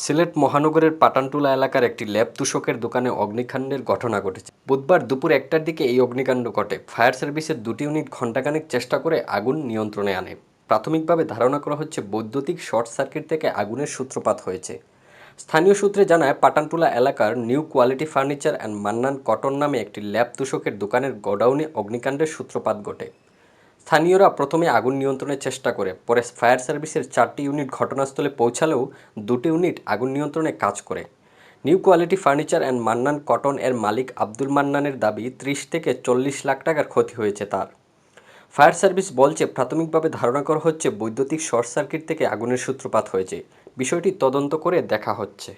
সিলেট মহানগরের পাটানটুলা এলাকার একটি ল্যাব তুষকের দোকানে অগ্নিকাণ্ডের ঘটনা ঘটেছে। বুধবার দুপুর একটার দিকে এই অগ্নিকাণ্ড ঘটে। ফায়ার সার্ভিসের দুটি ইউনিট ঘণ্টাখানেক চেষ্টা করে আগুন নিয়ন্ত্রণে আনে। প্রাথমিকভাবে ধারণা করা হচ্ছে বৈদ্যুতিক শর্ট সার্কিট থেকে আগুনের সূত্রপাত হয়েছে। স্থানীয় সূত্রে জানায়, পাটানটুলা এলাকার new quality furniture and Mannan cotton নামে একটি ল্যাব তুষকের দোকানের গোডাউনে অগ্নিকাণ্ডের সূত্রপাত ঘটে। স্থানীয়রা প্রথমে আগুন নিয়ন্ত্রণের চেষ্টা করে, পরে ফায়ার সার্ভিসের চারটি ইউনিট ঘটনাস্থলে পৌঁছালেও দুটি ইউনিট আগুন নিয়ন্ত্রণে কাজ করে। New quality furniture and Mannan cotton এর মালিক আব্দুল মান্নানের দাবি, ত্রিশ থেকে চল্লিশ লাখ টাকার ক্ষতি হয়েছে তার। ফায়ার সার্ভিস বলছে, প্রাথমিকভাবে ধারণা করা হচ্ছে বৈদ্যুতিক শর্ট সার্কিট থেকে আগুনের সূত্রপাত হয়েছে। বিষয়টি তদন্ত করে দেখা হচ্ছে।